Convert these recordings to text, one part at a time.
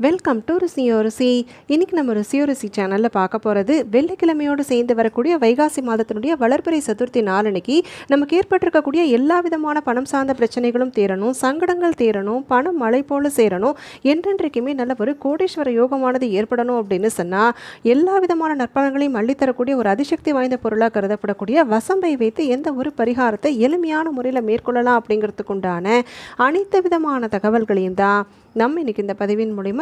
Welcome to ருசியோ ருசி இன்னைக்கு நம்ம ருசியோ ருசி சேனலில் பார்க்க போகிறது வெள்ளிக்கிழமையோடு சேர்ந்து வரக்கூடிய வைகாசி மாதத்தினுடைய வளர்பிறை சதுர்த்தி நாளன்னைக்கு நமக்கு ஏற்பட்டிருக்கக்கூடிய எல்லா விதமான பணம் சார்ந்த பிரச்சனைகளும் தீரணும் சங்கடங்கள் தீரணும் பணம் மழை போல சேரணும் என்றென்றைக்குமே நல்ல ஒரு கோடீஸ்வர யோகமானது ஏற்படணும் அப்படின்னு சொன்னால் எல்லா விதமான நற்பலன்களையும் அள்ளித்தரக்கூடிய ஒரு அதிசக்தி வாய்ந்த பொருளாக கருதப்படக்கூடிய வசம்பை வைத்து எந்த ஒரு பரிகாரத்தை எளிமையான முறையில் மேற்கொள்ளலாம் அப்படிங்கிறதுக்கு உண்டான அனைத்து விதமான தகவல்களையும் தான் நம்ம இன்றைக்கி இந்த பதிவின் மூலிமா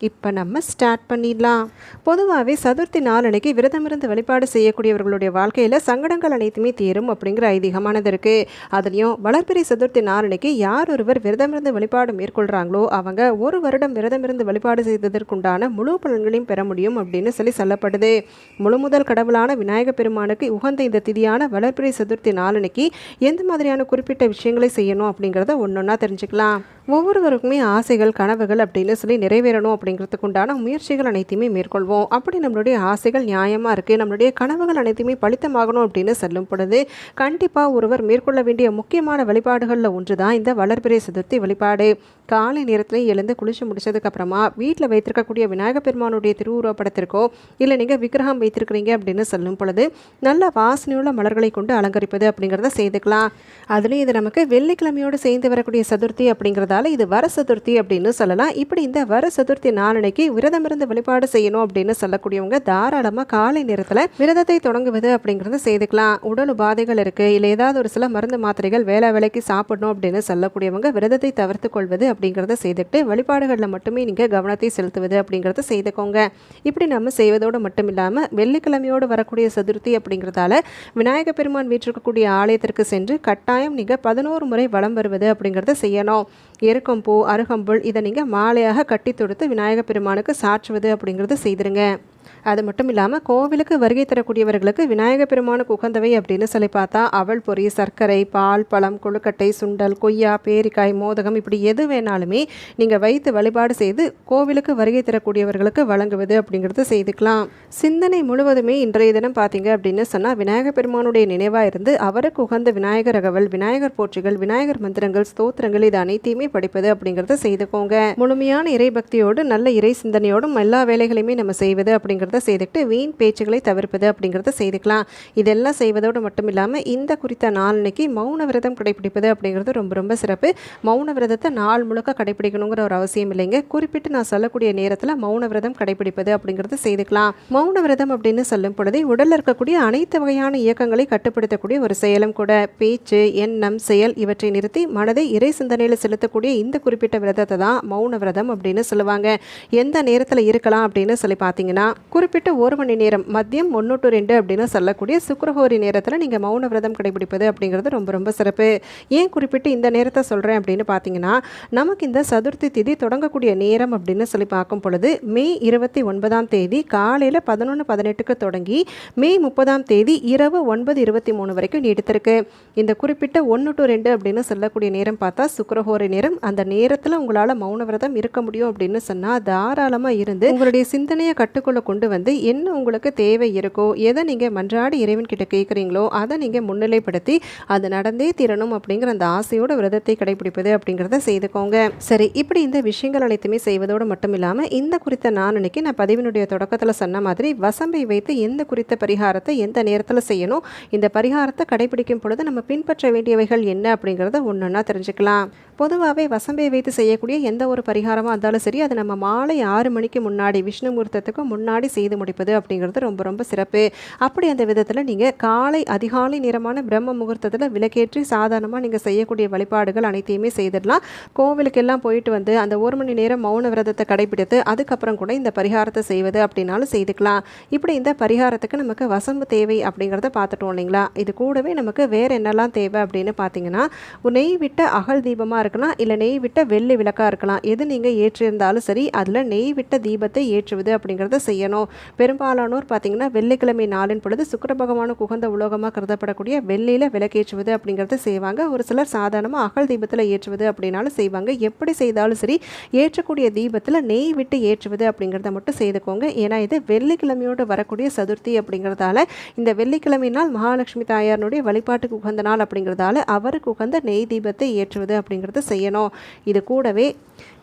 இப்போ நம்ம ஸ்டார்ட் பண்ணிடலாம். பொதுவாகவே சதுர்த்தி நாளன்னைக்கு விரதமிருந்து வழிபாடு செய்யக்கூடியவர்களுடைய வாழ்க்கையில் சங்கடங்கள் அனைத்துமே தீரும் அப்படிங்கிற ஐதீகமானது இருக்குது அதுலேயும் வளர்பிறை சதுர்த்தி நாளன்னைக்கு யார் ஒருவர் விரதமிருந்து வழிபாடு மேற்கொள்கிறாங்களோ அவங்க ஒரு வருடம் விரதமிருந்து வழிபாடு செய்ததற்குண்டான முழு பலன்களையும் பெற முடியும் அப்படின்னு சொல்லி சொல்லப்படுது. முழு முதல் கடவுளான விநாயக பெருமானுக்கு உகந்த இந்த திதியான வளர்பிறை சதுர்த்தி நாளன்னைக்கு எந்த மாதிரியான குறிப்பிட்ட விஷயங்களை செய்யணும் அப்படிங்கிறத ஒன்று ஒன்றா தெரிஞ்சுக்கலாம். ஒவ்வொருவருக்குமே ஆசைகள் கனவுகள் அப்படின்னு சொல்லி நிறைவேறணும் அப்படிங்கிறதுக்கு உண்டான முயற்சிகள் அனைத்தையுமே மேற்கொள்வோம். அப்படி நம்மளுடைய ஆசைகள் நியாயமாக இருக்குது நம்மளுடைய கனவுகள் அனைத்தையுமே பலித்தமாகணும் அப்படின்னு சொல்லும் பொழுது கண்டிப்பாக ஒருவர் மேற்கொள்ள வேண்டிய முக்கியமான வழிபாடுகளில் ஒன்று தான் இந்த வளர்பிறை சதுர்த்தி வழிபாடு. காலை நேரத்தில் எழுந்து குளிச்சு முடிச்சதுக்கப்புறமா வீட்டில் வைத்திருக்கக்கூடிய விநாயகர் பெருமானுடைய திருவுருவப்படத்திற்கோ இல்லை நீங்கள் விக்கிரகம் வைத்திருக்கிறீங்க அப்படின்னு சொல்லும் பொழுது நல்ல வாசனையுள்ள மலர்களை கொண்டு அலங்கரிப்பது அப்படிங்கிறத செய்துக்கலாம். அதுலேயும் இது நமக்கு வெள்ளிக்கிழமையோடு சேர்ந்து வரக்கூடிய சதுர்த்தி அப்படிங்கிறதால இது வர சதுர்த்தி அப்படின்னு சொல்லலாம். இப்படி இந்த வர சதுர்த்தி நாளனைக்கு விரதமிருந்து வழிபாடு செய்யணும் அப்படின்னு சொல்லக்கூடியவங்க தாராளமாக காலை நேரத்தில் விரதத்தை தொடங்குவது அப்படிங்கிறத செய்துக்கலாம். உடல் உபாதைகள் இருக்குது இல்லை ஏதாவது ஒரு சில மருந்து மாத்திரைகள் வேலை வேலைக்கு சாப்பிடணும் அப்படின்னு சொல்லக்கூடியவங்க விரதத்தை தவிர்த்து கொள்வது அப்படிங்கிறத செய்துக்கிட்டு வழிபாடுகளில் மட்டுமே நீங்கள் கவனத்தை செலுத்துவது அப்படிங்கிறத செய்துக்கோங்க. இப்படி நம்ம செய்வதோடு மட்டும் இல்லாமல் வெள்ளிக்கிழமையோடு வரக்கூடிய சதுர்த்தி அப்படிங்கிறதால விநாயக பெருமான் வீட்டிற்கக்கூடிய ஆலயத்திற்கு சென்று கட்டாயம் நீங்கள் பதினோரு முறை வலம் வருவது அப்படிங்கிறத செய்யணும். எருக்கம்பூ அருகம்புல் இதை நீங்கள் மாலையாக கட்டி தொடுத்து விநாயகப் பெருமானுக்கு சாற்றுவது அப்படிங்கிறத செய்திருங்க. அது மட்டும் இல்லாமல் கோவிலுக்கு வருகை தரக்கூடியவர்களுக்கு விநாயக பெருமானுக்கு உகந்தவை அப்படின்னு சொல்லி பார்த்தா அவள் பொரி சர்க்கரை பால் பழம் கொழுக்கட்டை சுண்டல் கொய்யா பேரிக்காய் மோதகம் இப்படி எது வேணாலுமே நீங்கள் வைத்து வழிபாடு செய்து கோவிலுக்கு வருகை தரக்கூடியவர்களுக்கு வழங்குவது அப்படிங்கிறது செய்துக்கலாம். சிந்தனை முழுவதுமே இன்றைய தினம் பார்த்தீங்க அப்படின்னு சொன்னால் விநாயக பெருமானுடைய நினைவாக இருந்து அவருக்கு உகந்த விநாயகர் அகவல் விநாயகர் போற்றிகள் விநாயகர் மந்திரங்கள் ஸ்தோத்திரங்கள் இது அனைத்தையுமே படிப்பது அப்படிங்கிறத செய்துக்கோங்க. முழுமையான இறை பக்தியோடு நல்ல இறை சிந்தனையோடும் எல்லா வேலைகளையுமே நம்ம செய்வது அப்படிங்கிறத செய்துக்கிட்டு வீண் பேச்சுகளை தவிர்ப்பது அப்படிங்கிறத செய்துக்கலாம். இதெல்லாம் செய்வதோடு மட்டும் இல்லாமல் இந்த குறித்த நாளன்னைக்கு மௌன விரதம் கடைபிடிப்பது அப்படிங்கிறது ரொம்ப ரொம்ப சிறப்பு. மௌன விரதத்தை நாள் முழுக்க கடைபிடிக்கணுங்கிற ஒரு அவசியம் இல்லைங்க. குறிப்பிட்டு நான் சொல்லக்கூடிய நேரத்தில் மௌன விரதம் கடைபிடிப்பது அப்படிங்கிறத செய்துக்கலாம். மௌன விரதம் அப்படின்னு சொல்லும் பொழுதே உடலில் இருக்கக்கூடிய அனைத்து வகையான இயக்கங்களை கட்டுப்படுத்தக்கூடிய ஒரு செயலும் கூட. பேச்சு எண்ணம் செயல் இவற்றை நிறுத்தி மனதை இறை சிந்தனையில் செலுத்தக்கூடிய இந்த குறிப்பிட்ட விரதத்தை தான் மௌன விரதம் அப்படின்னு சொல்லுவாங்க. எந்த நேரத்தில் இருக்கலாம் அப்படின்னு சொல்லி பார்த்தீங்கன்னா குறிப்பிட்ட ஒரு மணி நேரம் மதியம் ஒன்று டு ரெண்டு அப்படின்னு சொல்லக்கூடிய சுக்கரஹோரி நேரத்தில் நீங்கள் மௌன விரதம் கடைபிடிப்பது அப்படிங்கிறது ரொம்ப ரொம்ப சிறப்பு. ஏன் குறிப்பிட்டு இந்த நேரத்தை சொல்கிறேன் அப்படின்னு பார்த்தீங்கன்னா நமக்கு இந்த சதுர்த்தி திதி தொடங்கக்கூடிய நேரம் அப்படின்னு சொல்லி பார்க்கும் பொழுது மே இருபத்தி ஒன்பதாம் தேதி காலையில் பதினொன்று பதினெட்டுக்கு தொடங்கி மே முப்பதாம் தேதி இரவு ஒன்பது இருபத்தி மூணு வரைக்கும் நீடித்திருக்கு இந்த குறிப்பிட்ட ஒன்று டு ரெண்டு அப்படின்னு சொல்லக்கூடிய நேரம் பார்த்தா சுக்கரஹோரை நேரம். அந்த நேரத்தில் உங்களால் மௌன விரதம் இருக்க முடியும் அப்படின்னு சொன்னால் தாராளமாக இருந்து உங்களுடைய சிந்தனையை கட்டுக்குள்ளே கொண்டு வந்து என்ன உங்களுக்கு தேவை இருக்கோ எதை நீங்கள் மன்றாடி இறைவன் கிட்ட கேட்குறீங்களோ அதை நீங்கள் முன்னிலைப்படுத்தி அது நடந்தே தீரணும் அப்படிங்கிற அந்த ஆசையோட விரதத்தை கடைபிடிப்பது அப்படிங்கிறத செய்துக்கோங்க. சரி இப்படி இந்த விஷயங்கள் அனைத்துமே செய்வதோடு மட்டும் இல்லாமல் இந்த குறித்த நான் அன்னைக்கு நான் பதிவினுடைய தொடக்கத்தில் சொன்ன மாதிரி வசம்பை வைத்து எந்த குறித்த பரிகாரத்தை எந்த நேரத்தில் செய்யணும் இந்த பரிகாரத்தை கடைபிடிக்கும் பொழுது நம்ம பின்பற்ற வேண்டியவைகள் என்ன அப்படிங்கிறத ஒன்றுன்னா தெரிஞ்சுக்கலாம். பொதுவாகவே வசம்பை வைத்து செய்யக்கூடிய எந்த ஒரு பரிகாரமாக இருந்தாலும் சரி அது நம்ம மாலை ஆறு மணிக்கு முன்னாடி விஷ்ணு முகூர்த்தத்துக்கு முன்னாடி செய்து முடிப்பது அப்படிங்கிறது ரொம்ப ரொம்ப சிறப்பு. அப்படி அந்த விதத்தில் நீங்கள் காலை அதிகாலை நேரமான பிரம்ம முகூர்த்தத்தில் விளக்கேற்றி சாதாரணமாக நீங்கள் செய்யக்கூடிய வழிபாடுகள் அனைத்தையுமே செய்திடலாம். கோவிலுக்கெல்லாம் போயிட்டு வந்து அந்த ஒரு மணி நேரம் மௌன விரதத்தை கடைபிடித்து அதுக்கப்புறம் கூட இந்த பரிகாரத்தை செய்வது அப்படின்னாலும் செய்துக்கலாம். இப்படி இந்த பரிகாரத்துக்கு நமக்கு வசம்பு தேவை அப்படிங்கிறத பார்த்துட்டோம் இல்லைங்களா? இது கூடவே நமக்கு வேறு என்னெல்லாம் தேவை அப்படின்னு பார்த்தீங்கன்னா நெய் விட்ட அகல் தீபமாக இருக்கலாம் இல்லை நெய் விட்ட வெள்ளி விளக்காக இருக்கலாம். எது நீங்கள் ஏற்றியிருந்தாலும் சரி அதில் நெய் விட்ட தீபத்தை ஏற்றுவது அப்படிங்கிறத செய்யணும். செய்யணும் பெரும்பாலானோர் பார்த்திங்கன்னா வெள்ளிக்கிழமை நாளின் பொழுது சுக்கர பகவானுக்கு உகந்த உலோகமாக கருதப்படக்கூடிய வெள்ளியில் விளக்கேற்றுவது அப்படிங்கிறத செய்வாங்க. ஒரு சிலர் சாதாரணமாக அகல் தீபத்தில் ஏற்றுவது அப்படின்னாலும் செய்வாங்க. எப்படி செய்தாலும் சரி ஏற்றக்கூடிய தீபத்தில் நெய் விட்டு ஏற்றுவது அப்படிங்கிறத மட்டும் செய்துக்கோங்க. ஏன்னா இது வெள்ளிக்கிழமையோடு வரக்கூடிய சதுர்த்தி அப்படிங்கிறதால இந்த வெள்ளிக்கிழமை நாள் மகாலட்சுமி தாயாரனுடைய வழிபாட்டுக்கு உகந்த நாள் அப்படிங்கிறதால அவருக்கு உகந்த நெய் தீபத்தை ஏற்றுவது அப்படிங்கிறத செய்யணும். இது கூடவே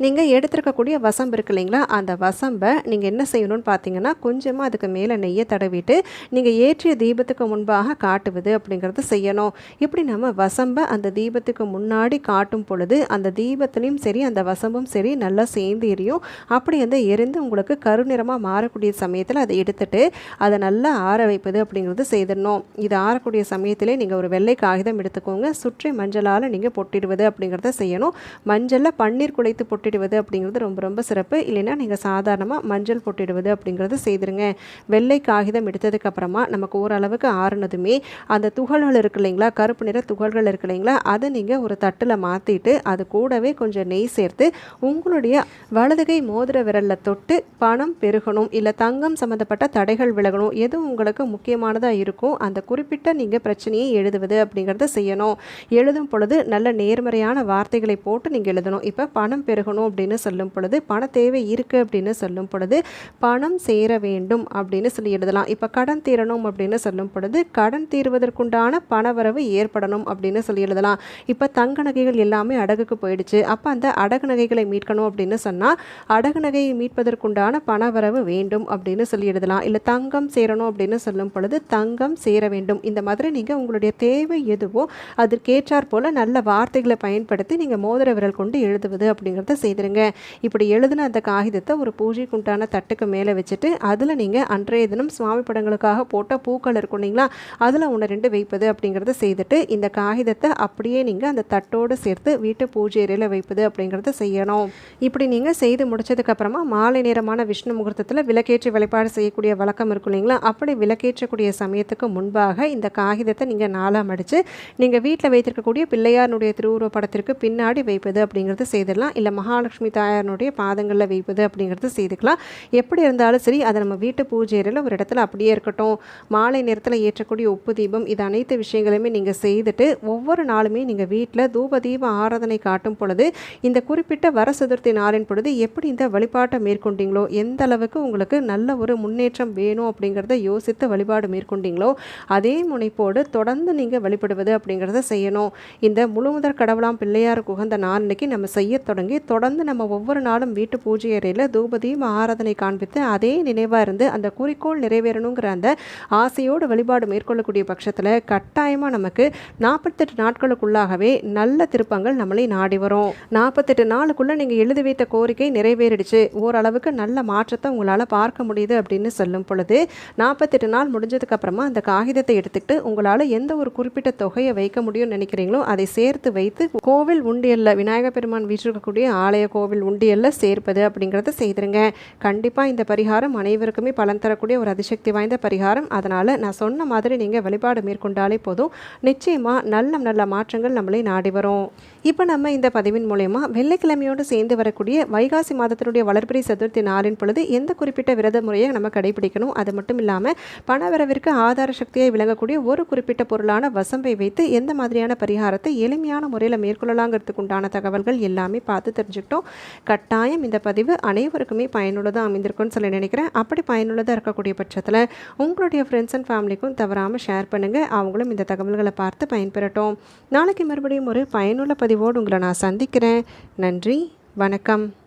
நீங்கள் எடுத்துருக்கக்கூடிய வசம்பு இருக்கு இல்லைங்களா? அந்த வசம்பை நீங்கள் என்ன செய்யணும்னு பார்த்தீங்கன்னா கொஞ்சமாக அதுக்கு மேலே நெய்யை தடவிட்டு நீங்கள் ஏற்றிய தீபத்துக்கு முன்பாக காட்டுவது அப்படிங்கிறத செய்யணும். இப்படி நம்ம வசம்பை அந்த தீபத்துக்கு முன்னாடி காட்டும் பொழுது அந்த தீபத்துலேயும் சரி அந்த வசம்பும் சரி நல்லா சேர்ந்து எரியும். அப்படி வந்து எரிந்து உங்களுக்கு கருநிறமாக மாறக்கூடிய சமயத்தில் அதை எடுத்துட்டு அதை நல்லா ஆற வைப்பது அப்படிங்கிறது செய்திடணும். இது ஆறக்கூடிய சமயத்திலே நீங்கள் ஒரு வெள்ளை காகிதம் எடுத்துக்கோங்க. சுற்றி மஞ்சளால் நீங்கள் பொட்டிடுவது அப்படிங்கிறத செய்யணும். மஞ்சளில் பன்னீர் குலைத்து பொட்டிடுவது அப்படிங்கிறது ரொம்ப ரொம்ப சிறப்பு. இல்லைன்னா நீங்கள் சாதாரணமாக மஞ்சள் பொட்டிடுவது அப்படிங்கிறது செய்திருங்க. வெள்ளை காகிதம் எடுத்ததுக்கப்புறமா நமக்கு ஓரளவுக்கு ஆறுனதுமே அந்த துகள்கள் இருக்கு இல்லைங்களா? கருப்பு நிற துகள்கள் இருக்கு இல்லைங்களா? அதை நீங்கள் ஒரு தட்டில் மாற்றிட்டு அது கூடவே கொஞ்சம் நெய் சேர்த்து உங்களுடைய வலதுகை மோதிர விரலில் தொட்டு பணம் பெருகணும் இல்லை தங்கம் சம்மந்தப்பட்ட தடைகள் விலகணும் எது உங்களுக்கு முக்கியமானதாக இருக்கும் அந்த குறிப்பிட்ட நீங்கள் பிரச்சனையை எழுதுவது அப்படிங்கிறத செய்யணும். எழுதும் பொழுது நல்ல நேர்மறையான வார்த்தைகளை போட்டு நீங்கள் எழுதணும். இப்போ பணம் பெருகணும் அப்படின்னு சொல்லும் பொழுது பண தேவை இருக்குது அப்படின்னு சொல்லும் பொழுது பணம் சேர வேண்டும் அப்படின்னு சொல்லி எழுதலாம். இப்போ கடன் தீரணும் அப்படின்னு சொல்லும் பொழுது கடன் தீர்வதற்குண்டான பணவரவு ஏற்படணும் அப்படின்னு சொல்லி எழுதலாம். இப்போ தங்க நகைகள் எல்லாமே அடகுக்கு போயிடுச்சு. அப்போ அந்த அடகு நகைகளை மீட்கணும் அப்படின்னு சொன்னால் அடகு நகையை மீட்பதற்குண்டான பணவரவு வேண்டும் அப்படின்னு சொல்லி எழுதலாம். இல்லை தங்கம் சேரணும் அப்படின்னு சொல்லும் பொழுது தங்கம் சேர வேண்டும். இந்த மாதிரி நீங்கள் உங்களுடைய தேவை எதுவோ அதற்கேற்றாற் போல் நல்ல வார்த்தைகளை பயன்படுத்தி நீங்கள் மோதிர விரல் கொண்டு எழுதுவது அப்படிங்கிறத செய்திருங்க. இப்படி எழுதின அந்த காகிதத்தை ஒரு பூஜைக்குண்டான தட்டுக்கு மேலே வச்சுட்டு அதில் நீங்கள் அன்றைய தினம் சுவாமி படங்களுக்காக போட்ட பூக்கள் இருக்கும் இல்லைங்களா? அதில் ஒன்று ரெண்டு வைப்பது அப்படிங்கிறத செய்துட்டு இந்த காகிதத்தை அப்படியே நீங்கள் அந்த தட்டோடு சேர்த்து வீட்டு பூஜை அறையில் வைப்பது அப்படிங்கிறத செய்யணும். இப்படி நீங்கள் செய்து முடிச்சதுக்கப்புறமா மாலை நேரமான விஷ்ணு முகூர்த்தத்தில் விளக்கேற்றி வழிபாடு செய்யக்கூடிய வழக்கம் இருக்கும் இல்லைங்களா? அப்படி விளக்கேற்றக்கூடிய சமயத்துக்கு முன்பாக இந்த காகிதத்தை நீங்கள் நாளாக மடித்து நீங்கள் வீட்டில் வைத்திருக்கக்கூடிய பிள்ளையாருடைய திருவுருவ படத்திற்கு பின்னாடி வைப்பது அப்படிங்கிறது செய்திடலாம். இல்லை மகாலட்சுமி தாயாருடைய பாதங்களில் வைப்பது அப்படிங்கிறது செய்துக்கலாம். எப்படி இருந்தாலும் சரி அதை நம்ம வீட்டு பூஜை அறையில் ஒரு இடத்துல அப்படியே இருக்கட்டும். மாலை நேரத்தில் ஏற்றக்கூடிய உப்பு தீபம் இது அனைத்து விஷயங்களையுமே நீங்கள் செய்துட்டு ஒவ்வொரு நாளுமே நீங்கள் வீட்டில் தூப தீப ஆராதனை காட்டும் பொழுது இந்த குறிப்பிட்ட வர சதுர்த்தி நாளின் பொழுது எப்படி இந்த வழிபாட்டை மேற்கொண்டீங்களோ எந்த அளவுக்கு உங்களுக்கு நல்ல ஒரு முன்னேற்றம் வேணும் அப்படிங்கிறத யோசித்து வழிபாடு மேற்கொண்டீங்களோ அதே முனைப்போடு தொடர்ந்து நீங்கள் வழிபடுவது அப்படிங்கிறத செய்யணும். இந்த முழுமுதற் கடவுளாம் பிள்ளையாருக்கு உகந்த நாளன்னைக்கு நம்ம செய்ய தொடங்கி தொடர்ந்து நம்ம ஒவ்வொரு நாளும் வீட்டு பூஜை அறையில் தூபதீப ஆராதனை காண்பித்து அதே நினைவாக இருந்து அந்த குறிக்கோள் நிறைவேறணுங்கிற அந்த ஆசையோடு வழிபாடு மேற்கொள்ளக்கூடிய பட்சத்தில் கட்டாயமாக நமக்கு நாற்பத்தெட்டு நாட்களுக்குள்ளாகவே நல்ல திருப்பங்கள் நம்மளை நாடி வரும். நாற்பத்தெட்டு நாளுக்குள்ளே நீங்கள் எழுதி வைத்த கோரிக்கை நிறைவேறிடுச்சு. ஓரளவுக்கு நல்ல மாற்றத்தை உங்களால் பார்க்க முடியுது அப்படின்னு சொல்லும் பொழுது நாற்பத்தெட்டு நாள் முடிஞ்சதுக்கப்புறமா அந்த காகிதத்தை எடுத்துக்கிட்டு உங்களால் எந்த ஒரு குறிப்பிட்ட தொகையை வைக்க முடியும்னு நினைக்கிறீங்களோ அதை சேர்த்து வைத்து கோவில் உண்டியலில் விநாயகர் பெருமான் வீற்றிருக்கக்கூடிய ஆலய கோவில் உண்டியலில் சேர்ப்பது அப்படிங்கிறத செய்திருங்க. கண்டிப்பாக இந்த பரிகாரம் அனைவருக்குமே பலன் தரக்கூடிய ஒரு அதிசக்தி வாய்ந்த பரிகாரம். அதனால் நான் சொன்ன மாதிரி நீங்கள் வழிபாடு மேற்கொண்டாலே போதும். நிச்சயமாக நல்ல நல்ல மாற்றங்கள் நம்மளை நாடி வரும். இப்போ நம்ம இந்த பதிவின் மூலயமா வெள்ளிக்கிழமையோடு சேர்ந்து வரக்கூடிய வைகாசி மாதத்தினுடைய வளர்பிறை சதுர்த்தி நாளின் பொழுது எந்த குறிப்பிட்ட விரத முறையை நம்ம கடைபிடிக்கணும்? அது மட்டும் இல்லாமல் பணவரவிற்கு ஆதார சக்தியை விளங்கக்கூடிய ஒரு குறிப்பிட்ட பொருளான வசம்பை வைத்து எந்த மாதிரியான பரிகாரத்தை எளிமையான முறையில் மேற்கொள்ளலாங்கிறதுக்கு உண்டான தகவல்கள் எல்லாமே பார்த்து தெரிஞ்சுக்கிட்டோம். கட்டாயம் இந்த பதிவு அனைவருக்குமே பயனுள்ளதாக அமைந்திருக்கும்னு சொல்லி நினைக்கிறேன். அப்படி பயனுள்ளதாக இருக்கக்கூடிய பட்சத்தில் உங்களுடைய ஃப்ரெண்ட்ஸ் அண்ட் ஃபேமிலிக்கும் தவறாமல் ஷேர் பண்ணுங்கள் அவங்களும் இந்த தகவல்களை பார்த்து பயன்பெறட்டும். நாளைக்கு மறுபடியும் ஒரு பயனுள்ள பதிவோடு உங்களை நான் சந்திக்கிறேன். நன்றி வணக்கம்.